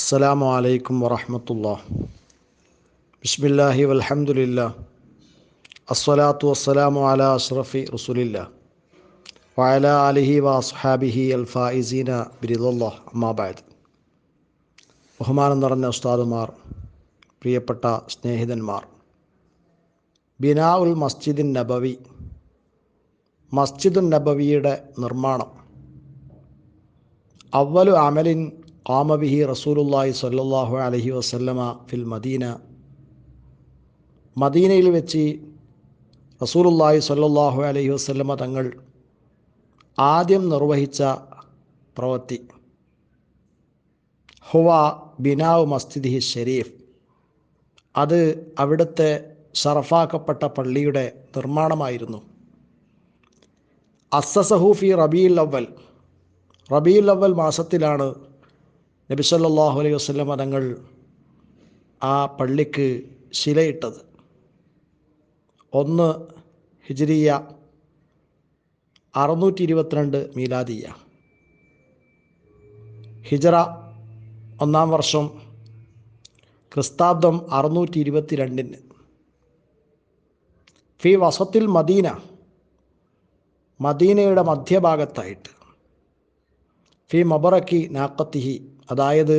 അസ്സലാമു അലൈക്കും വറഹമത്തുള്ള. ബിസ്മില്ലാഹി വൽഹംദുലില്ലാ. അസ്സലാത്തു വസ്സലാമു അല അഷ്റഫി റസുലില്ല. വയല അലിഹി വ അസ്ഹാബിഹി അൽ ഫായിസീന ബിരിദുല്ലാ അമ്മാബായത് ബഹുമാനം നിറഞ്ഞ ഉസ്താദുമാർ പ്രിയപ്പെട്ട സ്നേഹിതന്മാർ. ബിനാ ഉൽ മസ്ജിദിൻ നബവി. മസ്ജിദുൻ നബവിയുടെ നിർമ്മാണം. അവലു അമലിൻ കാമബിഹി റസൂലുല്ലാഹി الله അലഹി വസല്ലമ ഫിൽ മദീന. മദീനയിൽ വെച്ച് റസൂലുല്ലാഹി സ്വല്ലല്ലാഹു അലഹി വസല്ലമ തങ്ങൾ ആദ്യം നിർവഹിച്ച പ്രവൃത്തി ഹുവ ബിനാവ് മസ്ജിദി ഷെരീഫ്. അത് അവിടുത്തെ ഷറഫാക്കപ്പെട്ട പള്ളിയുടെ നിർമ്മാണമായിരുന്നു. അസസഹൂഫി റബീൽ അവൽ റബീൽ അവൽ മാസത്തിലാണ് നബി സല്ലല്ലാഹു അലൈഹി വസല്ലം തങ്ങൾ ആ പള്ളിക്ക് ശിലയിട്ടത്. ഒന്ന് ഹിജിരിയ അറുന്നൂറ്റി ഇരുപത്തിരണ്ട് മീലാദിയ. ഹിജറ ഒന്നാം വർഷം ക്രിസ്താബ്ദം അറുന്നൂറ്റി ഇരുപത്തി രണ്ടിന് ഫി വസത്തിൽ മദീന മദീനയുടെ മധ്യഭാഗത്തായിട്ട്. ഫി മബറക്കി നാക്കത്തിഹി അതായത്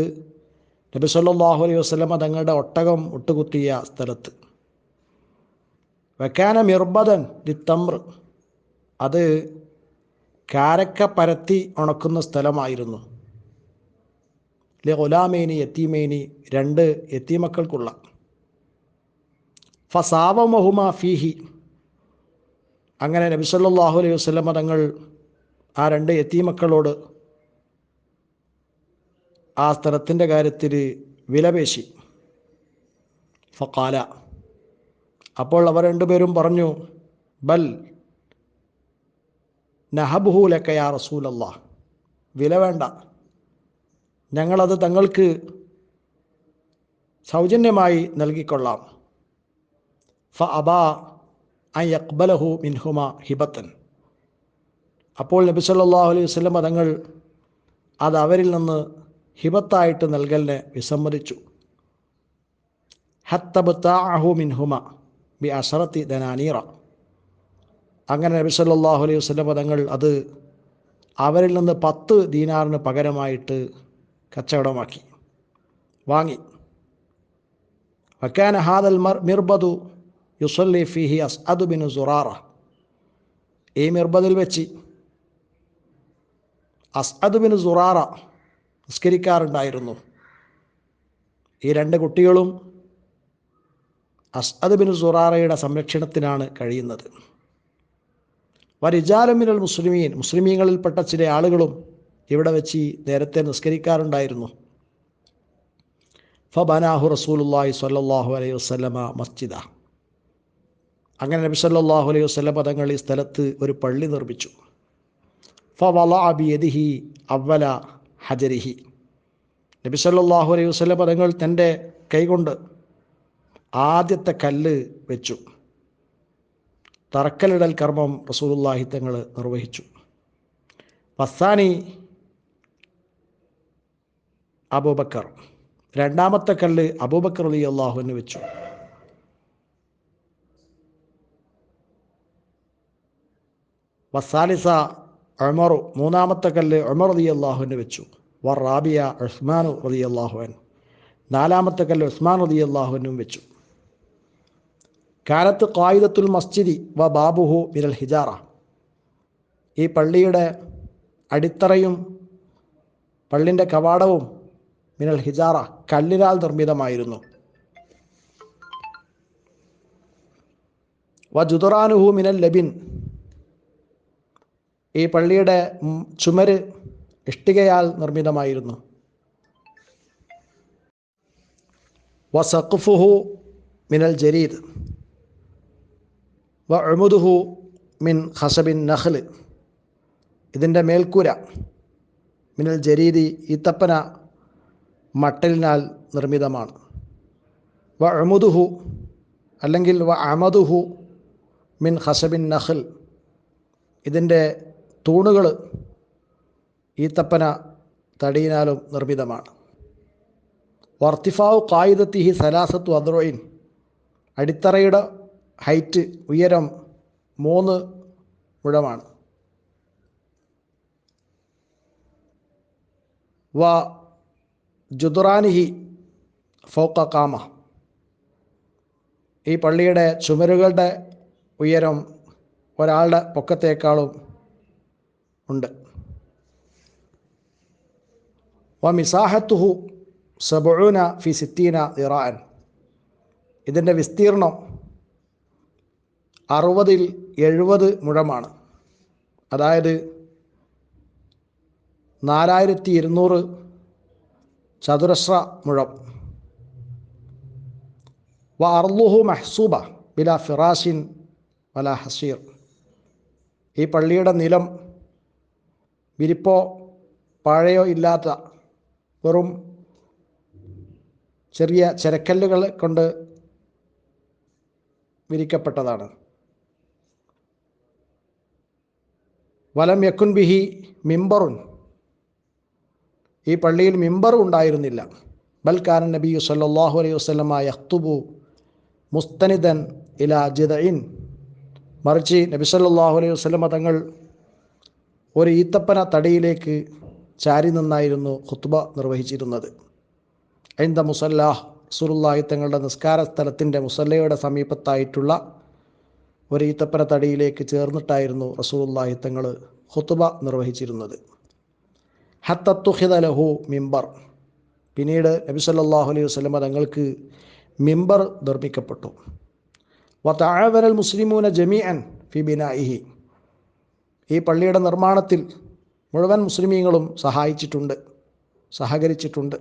നബി സല്ലല്ലാഹു അലൈഹി വസ്ലമ തങ്ങളുടെ ഒട്ടകം ഒട്ടുകുത്തിയ സ്ഥലത്ത്. വെക്കാന മിർബദൻ ദി തമ്ര അത് കാരക്ക പരത്തി ഉണക്കുന്ന സ്ഥലമായിരുന്നു. അല്ലെ ഒലാമേനി എത്തീമേനി രണ്ട് ഫസാവ ഫസാവമഹുമ ഫീഹി. അങ്ങനെ നബി സല്ലല്ലാഹു അലൈഹി വസ്ലമ തങ്ങൾ ആ രണ്ട് യത്തീമക്കളോട് ആ സ്ഥലത്തിന്റെ കാര്യത്തിൽ വിലപേശി. ഫക്കാല അപ്പോൾ അവർ രണ്ടുപേരും പറഞ്ഞു ബൽ നഹബുഹൂലക്കയാ റസൂലല്ല. വില വേണ്ട. ഞങ്ങളത് തങ്ങൾക്ക് സൗജന്യമായി നൽകിക്കൊള്ളാം. ഫ അബാ ഐ അക്ബലഹു മിൻഹുമ ഹിബത്തൻ. അപ്പോൾ നബി സല്ലല്ലാഹു അലൈഹി വസല്ലം തങ്ങൾ അത് അവരിൽ നിന്ന് ഹിബത്തായിട്ട് നൽകലിനെ വിസമ്മതിച്ചു. ഹത്തബത്താഹു മിൻഹുമ ബി അഷറത്തി ദനാനീറ. അങ്ങനെ നബി സല്ലാഹു അലൈഹി വസ്ലം തങ്ങൾ അത് അവരിൽ നിന്ന് പത്ത് ദീനാറിന് പകരമായിട്ട് കച്ചവടമാക്കി വാങ്ങി. വക്കാൻ ഹാദൽ മർ മിർബദു യുസല്ലി ഫിഹി അസ്അദ് ബിൻ സുറാറ. ഈ മിർബദിൽ വെച്ച് അസ്അദ് ബിൻ സുറാറ നിസ്കരിക്കാറുണ്ടായിരുന്നു. ഈ രണ്ട് കുട്ടികളും അസ്അദ് ബിൻ സുറാറയുടെ സംരക്ഷണത്തിനാണ് കഴിയുന്നത്. വരിജാലമിനൽ മുസ്ലിമീൻ മുസ്ലിമീങ്ങളിൽപ്പെട്ട ചില ആളുകളും ഇവിടെ വെച്ച് നേരത്തെ നിസ്കരിക്കാറുണ്ടായിരുന്നു. ഫബനാഹു റസൂലുല്ലാഹി സ്വല്ലല്ലാഹു അലൈഹി വസല്ലമ മസ്ജിദ. അങ്ങനെ നബി സല്ലാഹു അലൈഹി വസല്ലമ തങ്ങൾ ഈ സ്ഥലത്ത് ഒരു പള്ളി നിർമ്മിച്ചു. ഫവല അബിയദിഹി അവല ഹജരിഹി. നബി സല്ലല്ലാഹു അലൈഹി വസല്ലമ പദങ്ങൾ തന്റെ കൈകൊണ്ട് ആദ്യത്തെ കല്ല് വെച്ചു. തറക്കലിടൽ കർമ്മം റസൂലുള്ളാഹി തങ്ങൾ നിർവഹിച്ചു. വസ്സാനി അബൂബക്കർ രണ്ടാമത്തെ കല്ല് അബൂബക്കർ അലി അള്ളാഹുവിന് വെച്ചു. വസാലിസ ഉമറു മൂന്നാമത്തെ കല്ല് ഉമർ അലി അള്ളാഹുവിന് വെച്ചു. വർ റാബിയ ഉസ്മാനു റതി അള്ളാഹുവൻ നാലാമത്തെ കല്ല് ഉസ്മാൻ റതി അള്ളാഹുവിനും വെച്ചു. കാലത്ത് കായിദത്തുൽ മസ്ജിദി വ ബാബുഹു മിനൽ ഹിജാറ. ഈ പള്ളിയുടെ അടിത്തറയും പള്ളിന്റെ കവാടവും മിനൽ ഹിജാറ കല്ലിനാൽ നിർമ്മിതമായിരുന്നു. വ ജുദുറാനുഹു മിനൽ ലബിൻ. ഈ പള്ളിയുടെ ചുമര് ഇഷ്ടികയാൽ നിർമ്മിതമായിരുന്നു. വസഖുഫുഹു മിനൽ ജരീദ്. വ അമുദുഹു മിൻ ഹസബിൻ നഹ്ല് ഇതിന്റെ മേൽക്കൂര മിനൽ ജരീദി ഈത്തപ്പന മട്ടലിനാൽ നിർമ്മിതമാണ്. വ അമുദുഹു അല്ലെങ്കിൽ വ അമദുഹു മിൻ ഹസബിൻ നഹൽ ഇതിന്റെ തൂണുകൾ ഈത്തപ്പന തടിയിനാലും നിർമ്മിതമാണ്. വർത്തിഫാവ് കായിദത്തിഹി സലാസത്തു അദ്രോയിൻ അടിത്തറയുടെ ഹൈറ്റ് ഉയരം മൂന്ന് മുഴമാണ്. വ ജുദുറാനിഹി ഫോക്ക കാമ. ഈ പള്ളിയുടെ ചുമരുകളുടെ ഉയരം ഒരാളുടെ പൊക്കത്തേക്കാളും ഉണ്ട്. വ മിസാഹത്തുഹു സബുന ഫി സിത്തീന ഇറാൻ ഇതിന്റെ വിസ്തീർണം അറുപതിൽ എഴുപത് മുഴമാണ്. അതായത് നാലായിരത്തി ഇരുന്നൂറ് ചതുരശ്ര മുഴം. വ അർലുഹു മെഹസൂബ ബില ഫിറാഷിൻ വല ഹസീർ. ഈ പള്ളിയുടെ നിലം വിരിപ്പോ പാഴയോ ഇല്ലാത്ത വെറും ചെറിയ ചെരക്കല്ലുകൾ കൊണ്ട് വിരിക്കപ്പെട്ടതാണ്. വലം യക്കുൻ ബിഹി മിമ്പറുൻ. ഈ പള്ളിയിൽ മിമ്പറും ഉണ്ടായിരുന്നില്ല. ബൽക്കാരൻ നബി സല്ലാഹു അലൈഹി വസ്ലമ യഖ്തുബു മുസ്തനിദൻ ഇല ജിദഇൻ. മറിച്ച് നബി സല്ലാഹു അലൈഹി വസ്ലമ തങ്ങൾ ഒരു ഈത്തപ്പന തടിയിലേക്ക് ചാരി നിന്നായിരുന്നു ഖുത്ബ നിർവഹിച്ചിരുന്നത്. ഐന്ദ മുസല്ലാഹ് സുറുല്ലാഹി തങ്ങളുടെ നിസ്കാര സ്ഥലത്തിന്റെ മുസല്ലയുടെ സമീപത്തായിട്ടുള്ള ഒരു ഈത്തപ്പന തടിയിലേക്ക് ചേർന്നിട്ടായിരുന്നു റസൂലുള്ളാഹി തങ്ങൾ ഖുത്ബ നിർവഹിച്ചിരുന്നത്. ഹത്തത്തുഹിദ ലഹു മിമ്പർ പിന്നീട് നബി സല്ലല്ലാഹു അലൈഹി വസ്ലമ തങ്ങൾക്ക് മിമ്പർ നിർമ്മിക്കപ്പെട്ടു. വതആവനൽ മുസ്ലിമൂന ജമീഅൻ ഫി ബിനാഇഹി. ഈ പള്ളിയുടെ നിർമ്മാണത്തിൽ മുഴുവൻ മുസ്ലിമീങ്ങളും സഹായിച്ചിട്ടുണ്ട് സഹകരിച്ചിട്ടുണ്ട്.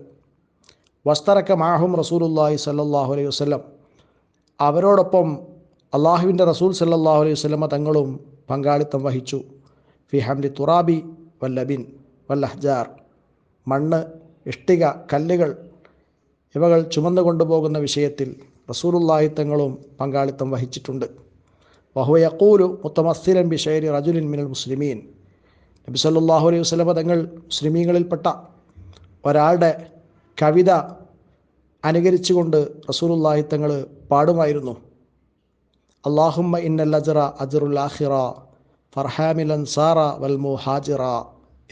വസ്തറക്ക മാഹും റസൂലുല്ലാഹി സല്ലാഹു അലൈഹി വസ്ലം അവരോടൊപ്പം അള്ളാഹുവിന്റെ റസൂൽ സല്ലാഹു അലൈഹി വസല്ലമ തങ്ങളും പങ്കാളിത്തം വഹിച്ചു. ഫി ഹംലി തുറാബി വല്ലബിൻ വല്ലഹ്ജാർ മണ്ണ് ഇഷ്ടിക കല്ലുകൾ ഇവകൾ ചുമന്നു കൊണ്ടുപോകുന്ന വിഷയത്തിൽ റസൂലുല്ലാഹി തങ്ങളും പങ്കാളിത്തം വഹിച്ചിട്ടുണ്ട്. വഹു യക്കൂലു മുത്തമസ്സിലൻ ബിഷൈരി റജുലിൻ മിനൽ മുസ്ലിമീൻ. നബി സല്ലാഹു അലൈഹി വസ്ലമ തങ്ങൾ മുസ്ലിമീങ്ങളിൽപ്പെട്ട ഒരാളുടെ കവിത അനുകരിച്ചുകൊണ്ട് റസൂലുല്ലാഹി തങ്ങൾ പാടുമായിരുന്നു. അള്ളാഹുമ്മ ഇന്നൽ അജറ അജറുൽ ആഹിറ ഫർഹാമിൽ അൻസാറ വൽ മുഹാജിറ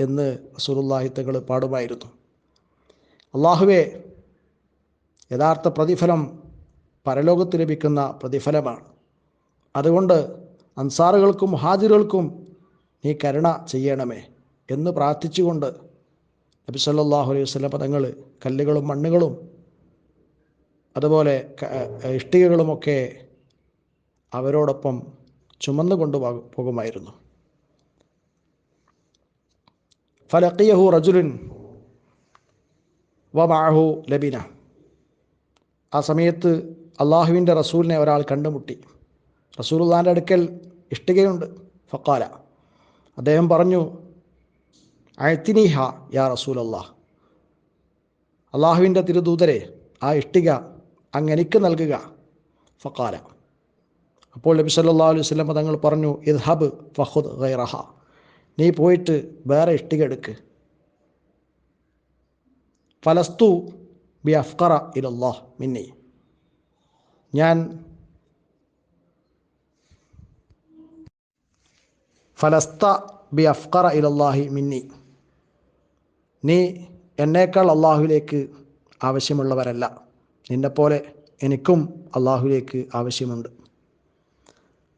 എന്ന് റസൂലുല്ലാഹി തങ്ങൾ പാടുമായിരുന്നു. അള്ളാഹുവെ യഥാർത്ഥ പ്രതിഫലം പരലോകത്ത് ലഭിക്കുന്ന പ്രതിഫലമാണ്. അതുകൊണ്ട് അൻസാറുകൾക്കും ഹാജിറുകൾക്കും നീ കരുണ ചെയ്യണമേ എന്ന് പ്രാർത്ഥിച്ചുകൊണ്ട് നബി സല്ലാഹു അലൈഹി വസല്ലം പദങ്ങൾ കല്ലുകളും മണ്ണുകളും അതുപോലെ ഇഷ്ടികകളുമൊക്കെ അവരോടൊപ്പം ചുമന്നു കൊണ്ടു പോകുമായിരുന്നു. ഫലക്കിയഹു റജുലിൻ വമാഹു ലബിന. ആ സമയത്ത് അള്ളാഹുവിന്റെ റസൂലിനെ ഒരാൾ കണ്ടുമുട്ടി. റസൂലുള്ളാന്റെ അടുക്കൽ ഇഷ്ടികയുണ്ട്. ഫക്കാല അദ്ദേഹം പറഞ്ഞു അയത്തിനീഹ യാ റസൂൽ അള്ളാഹ് അള്ളാഹുവിന്റെ തിരുദൂതരെ ആ ഇഷ്ടിക അങ്ങെനിക്ക് നൽകുക. ഫക്കാല അപ്പോൾ നബി സല്ലാ അലൈഹി സ്വലം തങ്ങൾ പറഞ്ഞു ഇദ്ഹബ് ഫഹുദ് ഗൈറഹ. നീ പോയിട്ട് വേറെ ഇഷ്ടിക എടുക്ക്. ഫലസ്തു ബി അഫ്കറ ഇലല്ലാഹ് മിന്നി. ഞാൻ ഫലസ്ത ബി അഫ്കറ ഇലല്ലാഹി മിന്നി. നീ എന്നേക്കാൾ അള്ളാഹുലേക്ക് ആവശ്യമുള്ളവരല്ല. നിന്നെപ്പോലെ എനിക്കും അള്ളാഹുലേക്ക് ആവശ്യമുണ്ട്.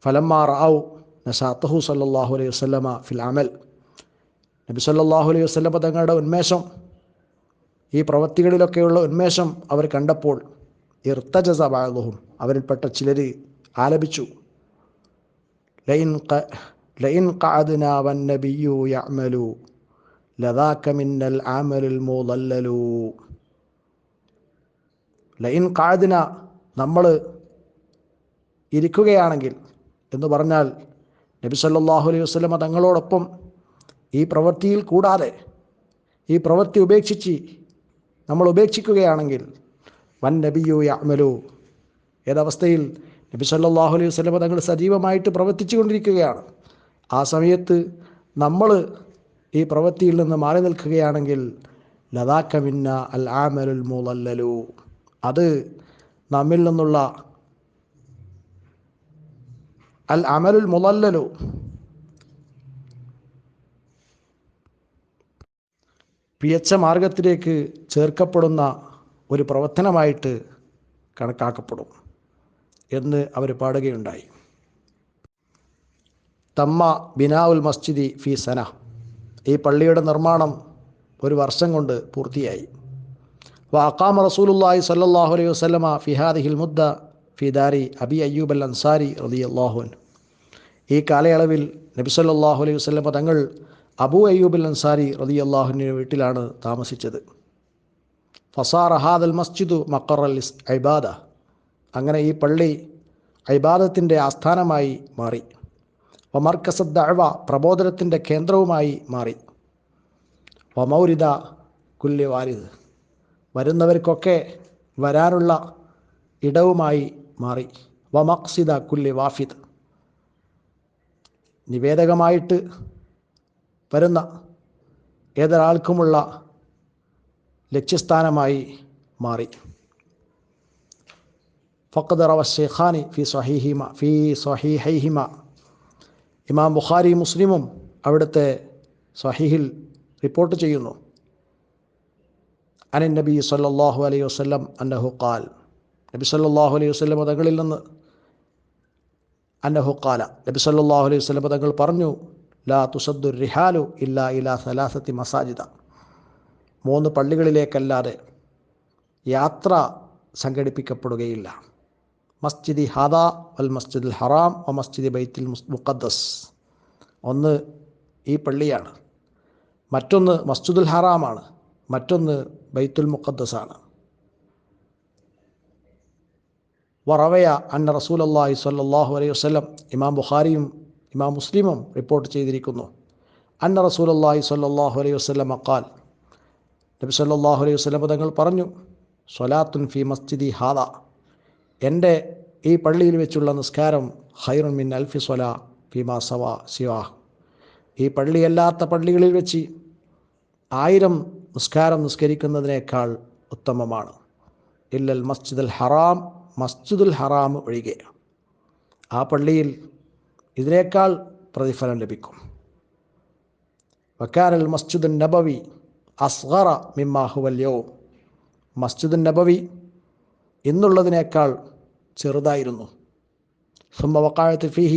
ഫലമ്മാ റാവു നസാത്തഹു സല്ലാഹു അലൈഹി വസ്ലമ ഫിൽ അമൽ. നബി സല്ലാഹു അലൈഹി വസ്ലമ തങ്ങളുടെ ഉന്മേഷം ഈ പ്രവൃത്തികളിലൊക്കെയുള്ള ഉന്മേഷം അവർ കണ്ടപ്പോൾ ഇർത്തജസ ബാദുഹും അവരിൽപ്പെട്ട ചിലർ ആലപിച്ചു. ലൈൻ ലൈൻ ഖഅദ്ന വന്നബിയു യഅമലു ലദാക മിന്നൽ ആമലുൽ മുദല്ലലു. ലൈൻ ഖഅദ്ന നമ്മൾ ഇരിക്കുകയാണെങ്കിൽ എന്ന് പറഞ്ഞാൽ നബി സല്ലല്ലാഹു അലൈഹി വസല്ലമ തങ്ങളോടൊപ്പം ഈ പ്രവൃത്തിയിൽ കൂടാതെ ഈ പ്രവൃത്തി ഉപേക്ഷിച്ച് നമ്മൾ ഉപേക്ഷിക്കുകയാണെങ്കിൽ വൻ നബിയു യഅമലു ഏതവസ്ഥയിൽ നബി സല്ലല്ലാഹു അലൈഹി വസല്ലമ തങ്ങൾ സജീവമായിട്ട് പ്രവർത്തിച്ചു കൊണ്ടിരിക്കുകയാണ് ആ സമയത്ത് നമ്മൾ ഈ പ്രവൃത്തിയിൽ നിന്ന് മാറി നിൽക്കുകയാണെങ്കിൽ ലതാക്ക മിന്ന അൽ ആമലുൽ മുലല്ലലു അത് നമ്മിൽ നിന്നുള്ള അൽ അമലുൽ മുലല്ലലു പിയച്ച മാർഗത്തിലേക്ക് ചേർക്കപ്പെടുന്ന ഒരു പ്രവർത്തനമായിട്ട് കണക്കാക്കപ്പെടും എന്ന് അവർ പാടുകയുണ്ടായി. തമ്മ ബിനാവുൽ മസ്ജിദി ഫി സന ഈ പള്ളിയുടെ നിർമ്മാണം ഒരു വർഷം കൊണ്ട് പൂർത്തിയായി. വാക്കാമ റസൂലുല്ലാഹി സല്ലാഹു അലൈഹി വസല്ലമ ഫി ഹാദിഹിൽ മുദ്ദ ഫി ദാരി അബി അയ്യൂബ് അൽ അൻസാരി റതി അള്ളാഹുൻ ഈ കാലയളവിൽ നബി സല്ലാഹു അലൈഹി വസ്ലമ തങ്ങൾ അബു അയ്യൂബ് അൽ അൻസാരി അള്ളാഹുവിന്റെ വീട്ടിലാണ് താമസിച്ചത്. ഫസാർ ഹാദൽ മസ്ജിദു മക്കർ അൽ ഐബാദ അങ്ങനെ ഈ പള്ളി ഐബാദത്തിന്റെ ആസ്ഥാനമായി മാറി. വമർക്കസദ് ദഅവ പ്രബോധനത്തിന്റെ കേന്ദ്രവുമായി മാറി. വമൗരിദ കുല്യ വാരിദ്. വരുന്നവർക്കൊക്കെ വരാനുള്ള ഇടവുമായി മാറി. വമക്സിദ കുല്യ വാഫിദ്. നിവേദകമായിട്ട് വരുന്ന ഏതൊരാൾക്കുമുള്ള ലക്ഷ്യസ്ഥാനമായി മാറി. ഫഖദ് റവ ഷെയ്ഖാനി ഫി സഹീഹിമ ഫി സഹീഹൈഹിമ ഇമാം ബുഖാരി മുസ്ലിമും അവിടുത്തെ സഹിഹിൽ റിപ്പോർട്ട് ചെയ്യുന്നു. അനൻ നബി സല്ലാഹു അലൈഹി വസ്ലം അന്നഹു ഖാൽ. നബി സല്ലാഹു അലൈഹി വസ്ലം തങ്ങളിൽ നിന്ന് അന്നഹു ഖാല. നബി സല്ലാഹു അലൈഹി വസ്ലം തങ്ങൾ പറഞ്ഞു ലാ തുസദ്ദു റിഹാലു ഇല്ലാ ഇലാ സലാസത്തി മസാജിദ. മൂന്ന് പള്ളികളിലേക്കല്ലാതെ യാത്ര സംഘടിപ്പിക്കപ്പെടുകയില്ല. മസ്ജിദി ഹാദ വൽ മസ്ജിദുൽ ഹറാം വ മസ്ജിദി ബൈത്തുൽ മുഖദ്ദസ്. ഒന്ന് ഈ പള്ളിയാണ്. മറ്റൊന്ന് മസ്ജിദുൽ ഹറാമാണ്. മറ്റൊന്ന് ബൈത്തുൽ മുഖദ്ദസ് ആണ് വറവയ അന്ന റസൂൽ അള്ളാഹി സ്വല്ലല്ലാഹു അലൈഹി വസ്ലം ഇമാം ബുഖാരിയും ഇമാം മുസ്ലിമും റിപ്പോർട്ട് ചെയ്തിരിക്കുന്നു. അന്ന റസൂൽ അള്ളാഹി സ്വല്ലല്ലാഹു അലൈഹി വസ്ലം അക്കാൽ നബി സല്ലാഹു അലൈഹി വസ്ലം തങ്ങൾ പറഞ്ഞു സ്വലാത്തുൻ ഫി മസ്ജിദി ഹാദ. എന്റെ ഈ പള്ളിയിൽ വെച്ചുള്ള നിസ്കാരം ഹൈറുൻ മിൻ അൽഫി സ്വല ഫിമാ സവ സിവാ. ഈ പള്ളിയല്ലാത്ത പള്ളികളിൽ വെച്ച് ആയിരം നിസ്കാരം നിസ്കരിക്കുന്നതിനേക്കാൾ ഉത്തമമാണ്. ഇല്ലൽ മസ്ജിദുൽ ഹറാം മസ്ജിദുൽ ഹറാം ഒഴികെ. ആ പള്ളിയിൽ ഇതിനേക്കാൾ പ്രതിഫലം ലഭിക്കും. വക്കാരൽ മസ്ജിദുൻ നബവി അസ്ഹറ മിമ്മാഹുവല്യോ മസ്ജിദുൻ നബവി ഇന്നുള്ളതിനേക്കാൾ ചെറുതായിരുന്നു ثم وقعت فيه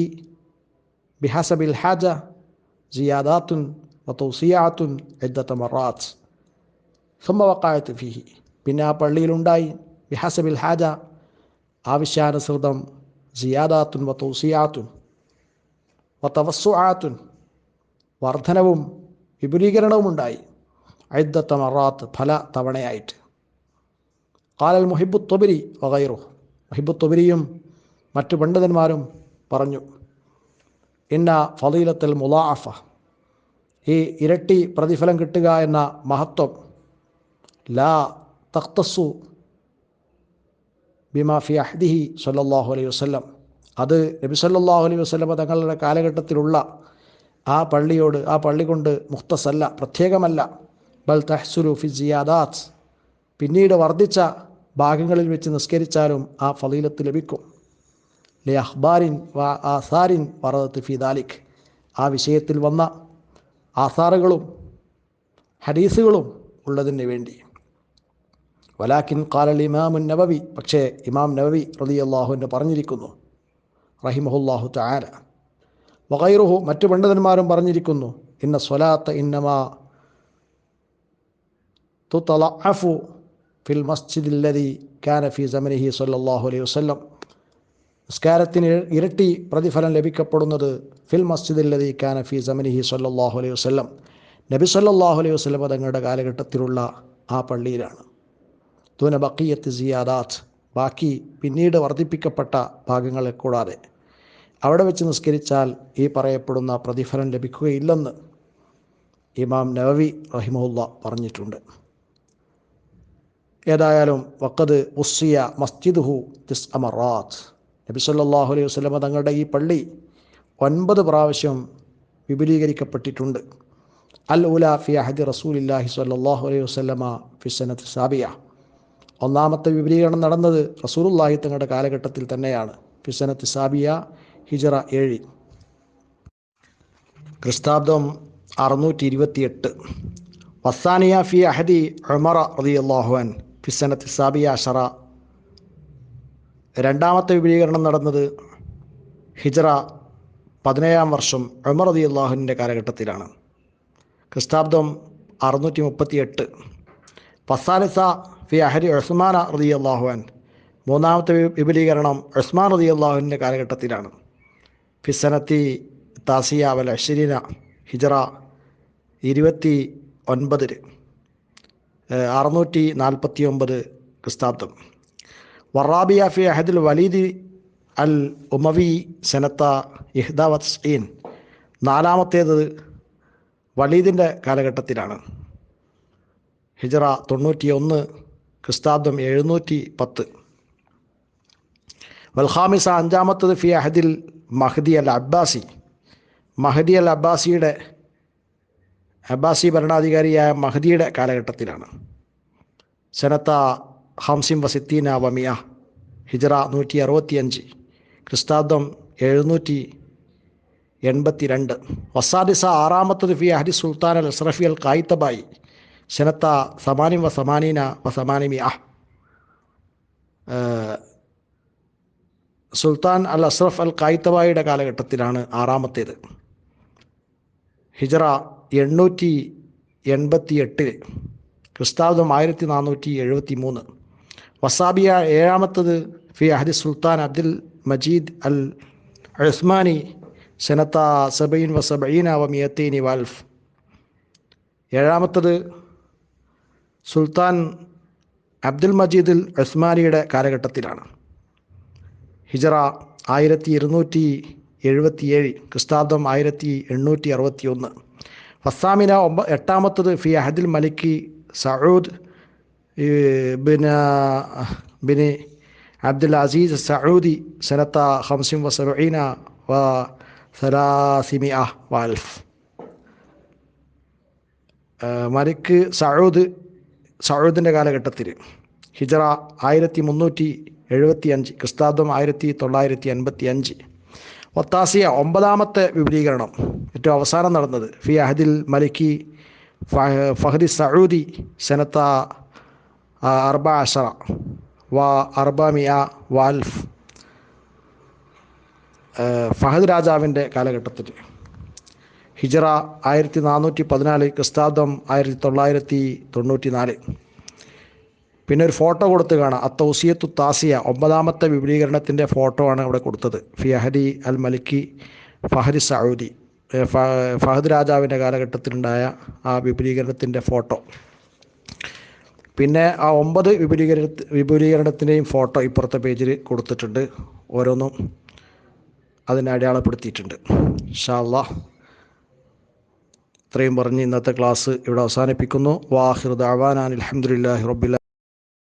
بحسب الحاجة زيادات وتوسيعة عدة مرات ثم وقعت فيه പിന്നെ ആ പള്ളിയിലുണ്ടായി ബിഹസബിൽ ഹാജ ആവശ്യാനുസൃതം സിയാദാത്തുൻ വ തൗസിയാത്തുൻ വ തവസ്സുആത്തുൻ വർധനവും വിപുലീകരണവും ഉണ്ടായി ഐദ്ദത്ത മറാത്ത് പല തവണയായിട്ട് കാലൽ മുഹിബു തൊബിരി വകൈറു മുഹിബു തൊബിരിയും മറ്റു പണ്ഡിതന്മാരും പറഞ്ഞു ഇന്ന ഫലീലത്തിൽ മുലാഅഫ ഈ ഇരട്ടി പ്രതിഫലം കിട്ടുക എന്ന മഹത്വം ലാ തഖ്തസു ബിമാ ഫി അഹ്ദിഹി സല്ലാഹു അലൈഹി വസ്ലം അത് നബി സല്ലാഹു അലൈഹി വസ്ലമ തങ്ങളുടെ കാലഘട്ടത്തിലുള്ള ആ പള്ളിയോട് ആ പള്ളി കൊണ്ട് മുഖ്തസല്ല പ്രത്യേകമല്ല. ബൽ തഹ്സുലു ഫി പിന്നീട് വർദ്ധിച്ച ഭാഗങ്ങളിൽ വെച്ച് നിസ്കരിച്ചാലും ആ ഫലീലത്ത് ലഭിക്കും. ലി അഹ്ബാരിൻ വ ആസാരിൻ വറദത്ത് ഫിദാലിഖ് ആ വിഷയത്തിൽ വന്ന ആസാറുകളും ഹദീസുകളും ഉള്ളതിന് വേണ്ടി. വലാക്കിൻ കാലൽ ഇമാമുൻ നബവി പക്ഷേ ഇമാം നബവി റതി അള്ളാഹുവിന്റെ പറഞ്ഞിരിക്കുന്നു റഹിമഹുല്ലാഹു താര വകൈറുഹു മറ്റു പണ്ഡിതന്മാരും പറഞ്ഞിരിക്കുന്നു ഇന്ന സ്വലാത്ത ഇന്നമാ തുതലഅഫു ഫിൽ മസ്ജിദില്ലതി കാന ഫി സമനിഹി സല്ലല്ലാഹു അലൈഹി വസല്ലം. നിസ്കാരത്തിന് ഇരട്ടി പ്രതിഫലം ലഭിക്കപ്പെടുന്നത് ഫിൽ മസ്ജിദില്ലതി കാന ഫി സമനിഹി സല്ലല്ലാഹു അലൈഹി വസല്ലം. നബി സല്ലല്ലാഹു അലൈഹി വസല്ലം തങ്ങളുടെ കാലഘട്ടത്തിലുള്ള ആ പള്ളിയിലാണ്. തൂന ബക്കിയത്ത് സിയാദാത്ത് ബാക്കി പിന്നീട് വർദ്ധിപ്പിക്കപ്പെട്ട ഭാഗങ്ങളെ കൂടാതെ. അവിടെ വെച്ച് നിസ്കരിച്ചാൽ ഈ പറയപ്പെടുന്ന പ്രതിഫലം ലഭിക്കുകയില്ലെന്ന് ഇമാം നവവി റഹിമുല്ല പറഞ്ഞിട്ടുണ്ട്. ഏതായാലും വക്കത് ഉസ്സിയ മസ്ജിദുഹു തിസ് അമറാത്ത് നബി സല്ലല്ലാഹു അലൈഹി വസല്ലമ തങ്ങളുടെ ഈ പള്ളി ഒൻപത് പ്രാവശ്യം വിപുലീകരിക്കപ്പെട്ടിട്ടുണ്ട്. അൽ ഉലാ ഫി അഹദി റസൂലില്ലാഹി സല്ലാഹു അലൈഹി വസല്ലമ ഫി സനത്ത് സാബിയ. ഒന്നാമത്തെ വിപുലീകരണം നടന്നത് റസൂലുള്ളാഹി തങ്ങളുടെ കാലഘട്ടത്തിൽ തന്നെയാണ്. ഫിസനത്ത് സാബിയ ഹിജറ ഏഴ്. ക്രിസ്താബ്ദം അറുന്നൂറ്റി ഇരുപത്തിയെട്ട് വസാനിയ ഫി അഹദി ഉമറ റളിയല്ലാഹുഅൻ ഫിസനത്ത് സാബിയ അഷറ. രണ്ടാമത്തെ വിപുലീകരണം നടന്നത് ഹിജറ പതിനേഴാം വർഷം ഉമർ റതി അള്ളാഹുവിന്റെ കാലഘട്ടത്തിലാണ്. ക്രിസ്താബ്ദം അറുന്നൂറ്റി മുപ്പത്തി എട്ട് ഫസാലിസ ഫി അഹരി ഉസ്മാൻ റതി അള്ളാഹുവാൻ മൂന്നാമത്തെ വിപുലീകരണം ഉസ്മാൻ റതി അള്ളാഹുവിന്റെ കാലഘട്ടത്തിലാണ്. ഫിസനത്തി താസിയ വൽ അഷരീന ഹിജറ ഇരുപത്തി ഒൻപതിൽ അറുന്നൂറ്റി നാൽപ്പത്തി ഒമ്പത് ക്രിസ്താബ്ദം. വറാബിയ ഫി അഹദുൽ വലീദി അൽ ഉമവി സെനത്ത ഇഹ്ദാവത്സീൻ നാലാമത്തേത് വലീദിന്റെ കാലഘട്ടത്തിലാണ്. ഹിജറ തൊണ്ണൂറ്റി ഒന്ന് ക്രിസ്താബ്ദം എഴുന്നൂറ്റി പത്ത് വൽഹാമിസ അഞ്ചാമത്തത് ഫി അഹദിൽ മഹദി അൽ അബ്ബാസി. മഹദി അൽ അബ്ബാസിയുടെ അബ്ബാസി ഭരണാധികാരിയായ മഹദിയുടെ കാലഘട്ടത്തിലാണ്. സെനത്ത ഹംസിം വസിത്തീന വമിയ ഹിജറ നൂറ്റി അറുപത്തിയഞ്ച് ക്രിസ്താബ്ദം എഴുന്നൂറ്റി എൺപത്തി രണ്ട് വസാദിസ ആറാമത്തത് ഫി അഹരി സുൽത്താൻ അൽ അസ്രഫി അൽ കായിത്തബായി സനത്ത സമാനിം വ സമാനീന വ സമാനിമിയ സുൽത്താൻ അൽ അസ്രഫ് അൽ കായിത്തബായിയുടെ കാലഘട്ടത്തിലാണ് ആറാമത്തേത്. ഹിജറ എണ്ണൂറ്റി എൺപത്തി എട്ടിൽ ക്രിസ്താബ്ദം ആയിരത്തി നാനൂറ്റി എഴുപത്തി മൂന്ന് വസാബിയ ഏഴാമത്തത് ഫി അഹദി സുൽത്താൻ അബ്ദുൽ മജീദ് അൽ ഉസ്മാനി സെനത്ത സബൈൻ വ സബീന വാൽഫ് ഏഴാമത്തത് സുൽത്താൻ അബ്ദുൽ മജീദുൽ ഉസ്മാനിയുടെ കാലഘട്ടത്തിലാണ്. ഹിജറ ആയിരത്തി ഇരുന്നൂറ്റി എഴുപത്തിയേഴ് ക്രിസ്താബ്ദം ആയിരത്തി എണ്ണൂറ്റി അറുപത്തി ഒന്ന് ഫസാമിന ഒമ്പ എട്ടാമത്തത് ഫി അഹദിൽ മലിക്കി സഊദ് ബിൻ ബിന് അബ്ദുൽ അസീസ് സഊദി സനത്ത ഹംസിം വ വ സലാസിമിയ വാൽഫ് മലിക്ക് സഊദ് സഊദിന്റെ കാലഘട്ടത്തിൽ ഹിജറ ആയിരത്തി മുന്നൂറ്റി എഴുപത്തി അഞ്ച് ക്രിസ്താബ്ദം ആയിരത്തി തൊള്ളായിരത്തി അൻപത്തി അഞ്ച് ഒത്താസിയ ഒമ്പതാമത്തെ വിപുലീകരണം. ഏറ്റവും അവസാനം നടന്നത്. ഫി അഹദിൽ മലിക്കി ഫഹദി സഊദി സെനത്ത അർബ അഷറ വ അർബമിയ വാൽഫ് ഫഹദ് രാജാവിന്റെ കാലഘട്ടത്തിൽ. ഹിജറ ആയിരത്തി നാനൂറ്റി പതിനാല് ക്രിസ്താബ്ദം ആയിരത്തി തൊള്ളായിരത്തി തൊണ്ണൂറ്റി നാല് പിന്നെ ഒരു ഫോട്ടോ കൊടുത്ത് കാണാം. അത്തൗസിയത്തു താസിയ ഒമ്പതാമത്തെ വിപുലീകരണത്തിന്റെ ഫോട്ടോ ആണ് അവിടെ കൊടുത്തത്. ഫിയഹരി അൽ മലിക്കി ഫഹദി സൗദി ഫഹദ് രാജാവിന്റെ കാലഘട്ടത്തിലുണ്ടായ ആ വിപുലീകരണത്തിന്റെ ഫോട്ടോ. പിന്നെ ആ ഒമ്പത് വിപുലീകരണ വിപുലീകരണത്തിന്റെയും ഫോട്ടോ ഇപ്പുറത്തെ പേജിൽ കൊടുത്തിട്ടുണ്ട്. ഓരോന്നും അതിനെ അടയാളപ്പെടുത്തിയിട്ടുണ്ട്. ഷാള്ള ഇത്രയും പറഞ്ഞ് ഇന്നത്തെ ക്ലാസ് ഇവിടെ അവസാനിപ്പിക്കുന്നു. വാഹിർ ദാവാനാൻ അലഹമുല്ലാഹി റബ്ബില്ല